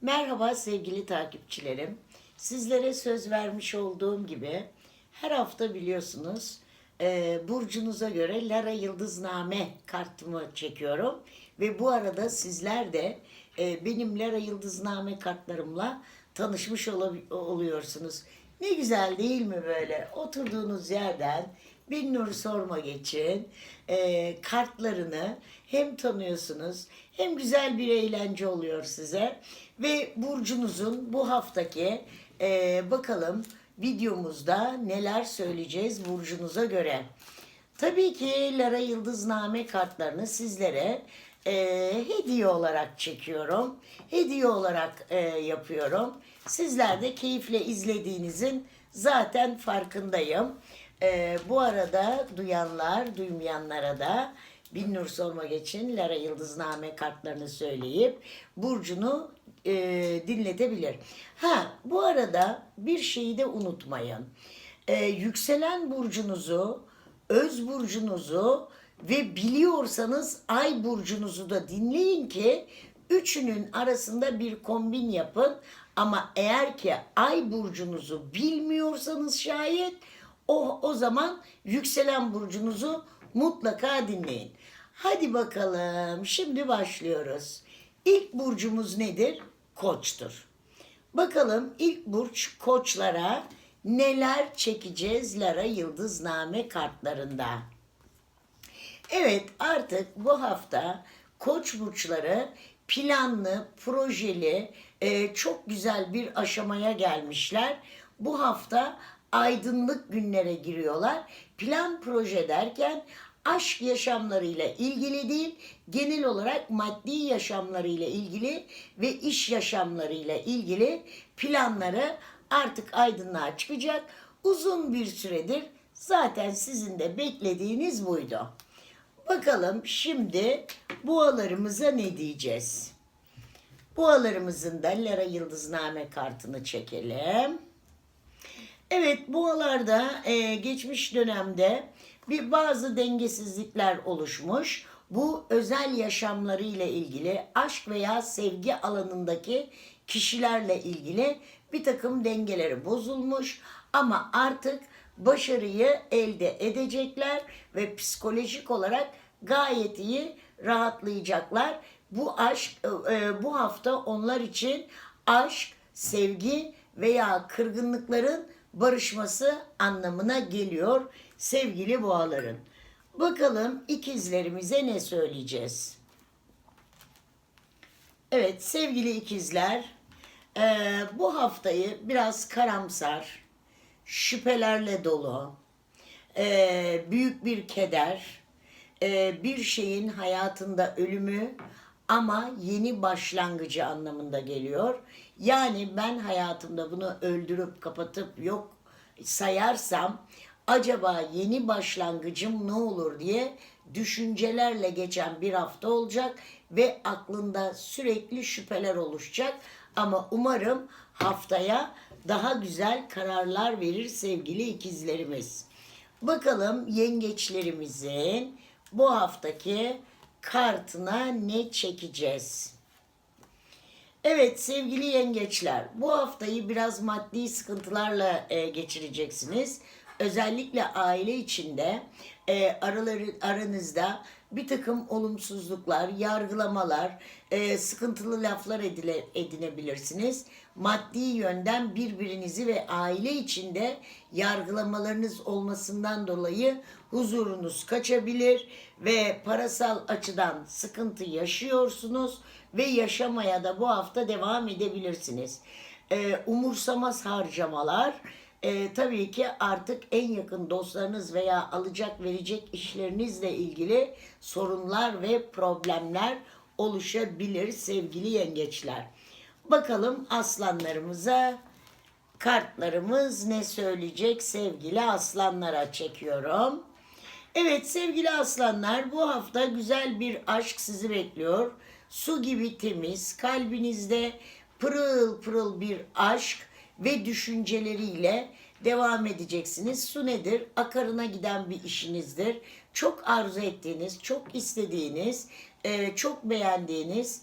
Merhaba sevgili takipçilerim. Sizlere söz vermiş olduğum gibi her hafta biliyorsunuz e, burcunuza göre Lara Yıldızname kartımı çekiyorum. Ve bu arada sizler de e, benim Lara Yıldızname kartlarımla tanışmış oluyorsunuz. Ne güzel değil mi böyle oturduğunuz yerden bir nur sorma geçin. E, kartlarını hem tanıyorsunuz hem güzel bir eğlence oluyor size. Ve burcunuzun bu haftaki e, bakalım videomuzda neler söyleyeceğiz burcunuza göre. Tabii ki Lara Yıldızname kartlarını sizlere e, hediye olarak çekiyorum. Hediye olarak e, yapıyorum. Sizler de keyifle izlediğinizin zaten farkındayım. E, bu arada duyanlar, duymayanlara da Bin Nur Sorma geçin Lara Yıldızname kartlarını söyleyip Burcu'nu e, dinletebilir. Ha bu arada bir şeyi de unutmayın. E, yükselen burcunuzu, öz burcunuzu ve biliyorsanız ay burcunuzu da dinleyin ki üçünün arasında bir kombin yapın. Ama eğer ki ay burcunuzu bilmiyorsanız şayet o, o zaman yükselen burcunuzu mutlaka dinleyin. Hadi bakalım şimdi başlıyoruz. İlk burcumuz nedir? Koçtur. Bakalım ilk burç koçlara neler çekeceğiz Lara Yıldızname kartlarında. Evet artık bu hafta koç burçları planlı, projeli, e, çok güzel bir aşamaya gelmişler. Bu hafta aydınlık günlere giriyorlar. Plan proje derken aşk yaşamlarıyla ilgili değil, genel olarak maddi yaşamlarıyla ilgili ve iş yaşamlarıyla ilgili planları artık aydınlığa çıkacak. Uzun bir süredir zaten sizin de beklediğiniz buydu. Bakalım şimdi boğalarımıza ne diyeceğiz? Boğalarımızın da Lara Yıldızname kartını çekelim. Evet boğalarda e, geçmiş dönemde bir bazı dengesizlikler oluşmuş. Bu özel yaşamları ile ilgili aşk veya sevgi alanındaki kişilerle ilgili bir takım dengeleri bozulmuş ama artık başarıyı elde edecekler ve psikolojik olarak gayet iyi rahatlayacaklar. Bu aşk e, bu hafta onlar için aşk, sevgi veya kırgınlıkların barışması anlamına geliyor sevgili boğaların. Bakalım ikizlerimize ne söyleyeceğiz? Evet sevgili ikizler eee, bu haftayı biraz karamsar, şüphelerle dolu, eee, büyük bir keder, eee, bir şeyin hayatında ölümü ama yeni başlangıcı anlamında geliyor. Yani ben hayatımda bunu öldürüp kapatıp yok sayarsam acaba yeni başlangıcım ne olur diye düşüncelerle geçen bir hafta olacak ve aklında sürekli şüpheler oluşacak. Ama umarım haftaya daha güzel kararlar verir sevgili ikizlerimiz. Bakalım yengeçlerimizin bu haftaki kartına ne çekeceğiz? Evet sevgili yengeçler bu haftayı biraz maddi sıkıntılarla e, geçireceksiniz. Özellikle aile içinde e, araları aranızda bir takım olumsuzluklar, yargılamalar, e, sıkıntılı laflar edile, edinebilirsiniz. Maddi yönden birbirinizi ve aile içinde yargılamalarınız olmasından dolayı huzurunuz kaçabilir ve parasal açıdan sıkıntı yaşıyorsunuz ve yaşamaya da bu hafta devam edebilirsiniz. Ee, umursamaz harcamalar e, tabii ki artık en yakın dostlarınız veya alacak verecek işlerinizle ilgili sorunlar ve problemler oluşabilir sevgili yengeçler. Bakalım aslanlarımıza kartlarımız ne söyleyecek sevgili aslanlara çekiyorum. Evet sevgili aslanlar bu hafta güzel bir aşk sizi bekliyor. Su gibi temiz, kalbinizde pırıl pırıl bir aşk ve düşünceleriyle devam edeceksiniz. Su nedir? Akarına giden bir işinizdir. Çok arzu ettiğiniz, çok istediğiniz, e, çok beğendiğiniz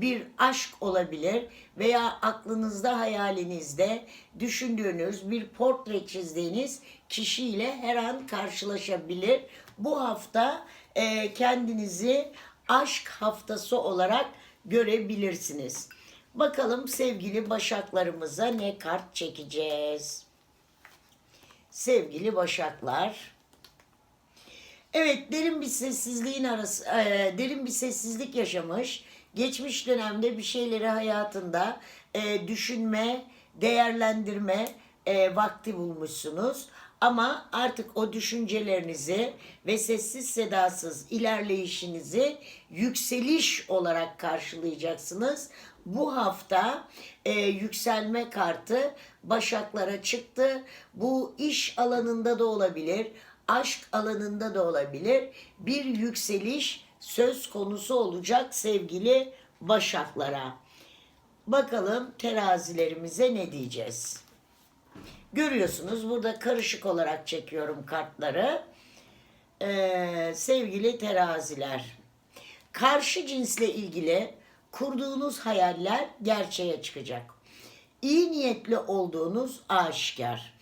bir aşk olabilir veya aklınızda hayalinizde düşündüğünüz bir portre çizdiğiniz kişiyle her an karşılaşabilir. Bu hafta kendinizi aşk haftası olarak görebilirsiniz. Bakalım sevgili başaklarımıza ne kart çekeceğiz? Sevgili başaklar. Evet derin bir sessizliğin arası, e, derin bir sessizlik yaşamış. Geçmiş dönemde bir şeyleri hayatında e, düşünme, değerlendirme e, vakti bulmuşsunuz. Ama artık o düşüncelerinizi ve sessiz sedasız ilerleyişinizi yükseliş olarak karşılayacaksınız. Bu hafta e, yükselme kartı başaklara çıktı. Bu iş alanında da olabilir, aşk alanında da olabilir. Bir yükseliş söz konusu olacak sevgili başaklara. Bakalım terazilerimize ne diyeceğiz? Görüyorsunuz burada karışık olarak çekiyorum kartları. Ee, sevgili teraziler. Karşı cinsle ilgili kurduğunuz hayaller gerçeğe çıkacak. İyi niyetli olduğunuz aşikar.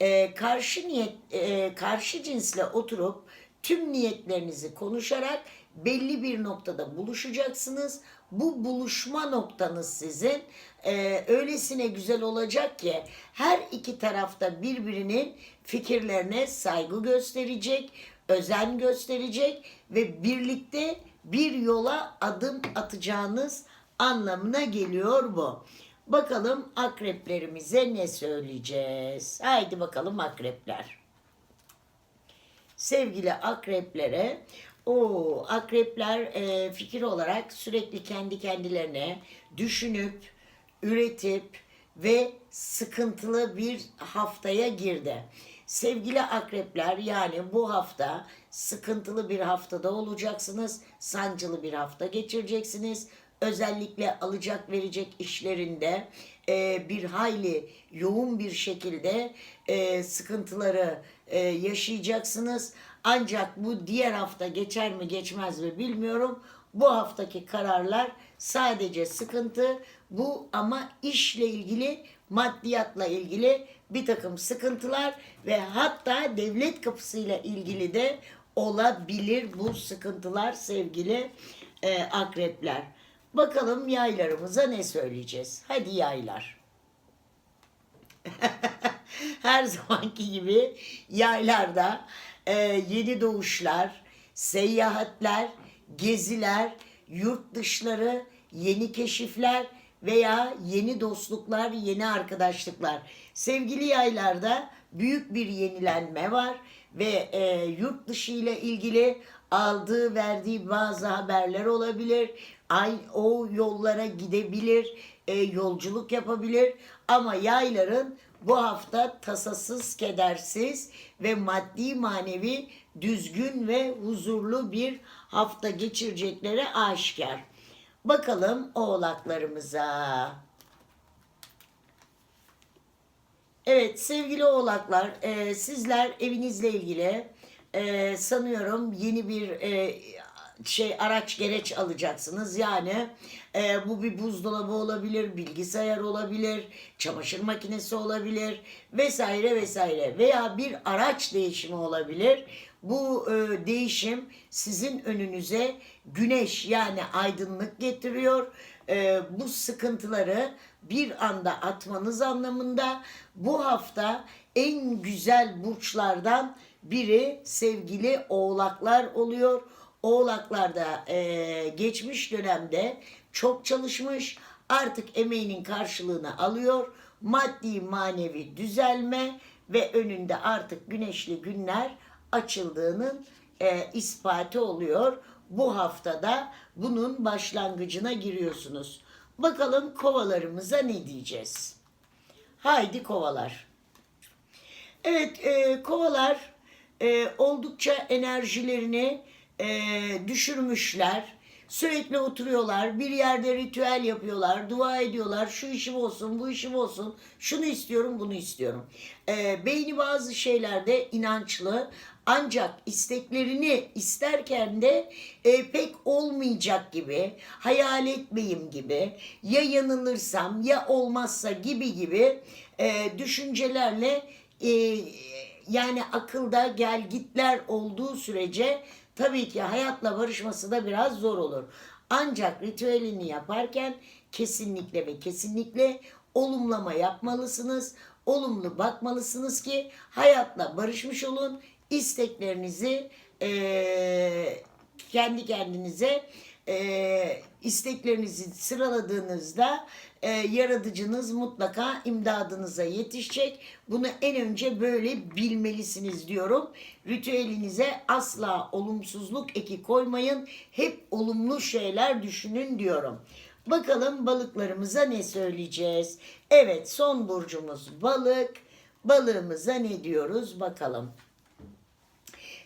Ee, karşı niyet e, karşı cinsle oturup tüm niyetlerinizi konuşarak belli bir noktada buluşacaksınız. Bu buluşma noktanız sizin e, öylesine güzel olacak ki her iki tarafta birbirinin fikirlerine saygı gösterecek, özen gösterecek ve birlikte bir yola adım atacağınız anlamına geliyor bu. Bakalım akreplerimize ne söyleyeceğiz? Haydi bakalım akrepler sevgili akreplere o akrepler e, fikir olarak sürekli kendi kendilerine düşünüp üretip ve sıkıntılı bir haftaya girdi. Sevgili akrepler yani bu hafta sıkıntılı bir haftada olacaksınız. Sancılı bir hafta geçireceksiniz. Özellikle alacak verecek işlerinde e, bir hayli yoğun bir şekilde e, sıkıntıları e, yaşayacaksınız. Ancak bu diğer hafta geçer mi geçmez mi bilmiyorum. Bu haftaki kararlar sadece sıkıntı. Bu ama işle ilgili, maddiyatla ilgili bir takım sıkıntılar ve hatta devlet kapısıyla ilgili de olabilir bu sıkıntılar sevgili e, akrepler. Bakalım yaylarımıza ne söyleyeceğiz? Hadi yaylar. Her zamanki gibi yaylarda e, yeni doğuşlar, seyahatler, geziler, yurt dışları, yeni keşifler veya yeni dostluklar, yeni arkadaşlıklar. Sevgili yaylarda büyük bir yenilenme var ve e, yurt dışı ile ilgili aldığı verdiği bazı haberler olabilir. Ay o yollara gidebilir, e, yolculuk yapabilir ama yayların bu hafta tasasız, kedersiz ve maddi manevi düzgün ve huzurlu bir hafta geçirecekleri aşikar. Bakalım oğlaklarımıza. Evet sevgili oğlaklar e, sizler evinizle ilgili e, sanıyorum yeni bir e, şey araç gereç alacaksınız. Yani e, bu bir buzdolabı olabilir, bilgisayar olabilir, çamaşır makinesi olabilir vesaire vesaire veya bir araç değişimi olabilir. Bu e, değişim sizin önünüze güneş yani aydınlık getiriyor. E, bu sıkıntıları bir anda atmanız anlamında bu hafta en güzel burçlardan biri sevgili oğlaklar oluyor. Oğlaklar da e, geçmiş dönemde çok çalışmış artık emeğinin karşılığını alıyor. Maddi manevi düzelme ve önünde artık güneşli günler açıldığının e, ispatı oluyor. Bu haftada bunun başlangıcına giriyorsunuz. Bakalım kovalarımıza ne diyeceğiz? Haydi kovalar. Evet e, kovalar e, oldukça enerjilerini e, düşürmüşler. Sürekli oturuyorlar, bir yerde ritüel yapıyorlar, dua ediyorlar. Şu işim olsun, bu işim olsun, şunu istiyorum, bunu istiyorum. Ee, beyni bazı şeylerde inançlı ancak isteklerini isterken de e, pek olmayacak gibi, hayal etmeyeyim gibi, ya yanılırsam ya olmazsa gibi gibi e, düşüncelerle e, yani akılda gel gitler olduğu sürece tabii ki hayatla barışması da biraz zor olur. Ancak ritüelini yaparken kesinlikle ve kesinlikle olumlama yapmalısınız. Olumlu bakmalısınız ki hayatla barışmış olun. isteklerinizi eee, kendi kendinize eee, isteklerinizi sıraladığınızda eee, yaratıcınız mutlaka imdadınıza yetişecek. Bunu en önce böyle bilmelisiniz diyorum. Ritüelinize asla olumsuzluk eki koymayın. Hep olumlu şeyler düşünün diyorum. Bakalım balıklarımıza ne söyleyeceğiz? Evet son burcumuz balık. Balığımıza ne diyoruz bakalım.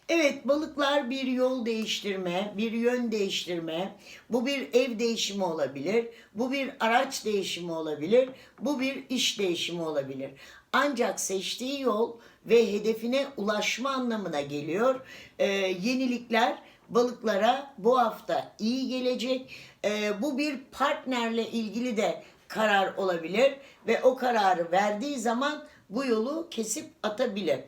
Evet balıklar bir yol değiştirme, bir yön değiştirme. Bu bir ev değişimi olabilir. Bu bir araç değişimi olabilir. Bu bir iş değişimi olabilir. Ancak seçtiği yol ve hedefine ulaşma anlamına geliyor. Ee, yenilikler balıklara bu hafta iyi gelecek. Ee, bu bir partnerle ilgili de karar olabilir ve o kararı verdiği zaman bu yolu kesip atabilir.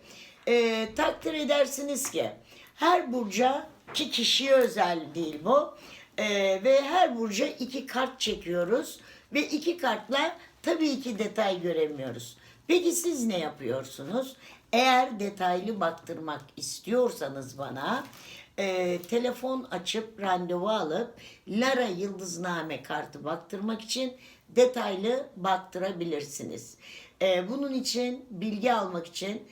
Ee, takdir edersiniz ki her burca ki kişiye özel değil bu Ee, ve her burca iki kart çekiyoruz ve iki kartla tabii ki detay göremiyoruz. Peki siz ne yapıyorsunuz? Eğer detaylı baktırmak istiyorsanız bana e, telefon açıp randevu alıp Lara Yıldızname kartı baktırmak için detaylı baktırabilirsiniz. E, bunun için bilgi almak için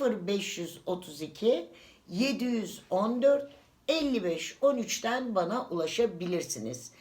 0532 714 55 13'ten bana ulaşabilirsiniz.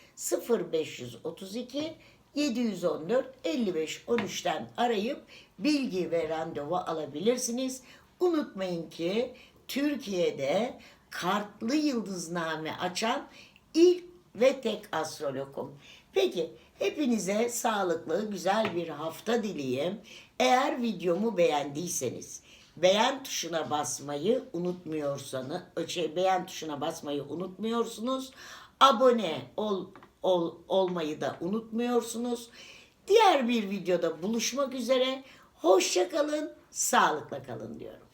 0532 714 55 13'ten arayıp bilgi ve randevu alabilirsiniz. Unutmayın ki Türkiye'de kartlı yıldızname açan ilk ve tek astrologum. Peki hepinize sağlıklı güzel bir hafta dileyim. Eğer videomu beğendiyseniz beğen tuşuna basmayı unutmuyorsanız şey, beğen tuşuna basmayı unutmuyorsunuz. Abone ol, ol olmayı da unutmuyorsunuz. Diğer bir videoda buluşmak üzere. Hoşça kalın, sağlıkla kalın diyorum.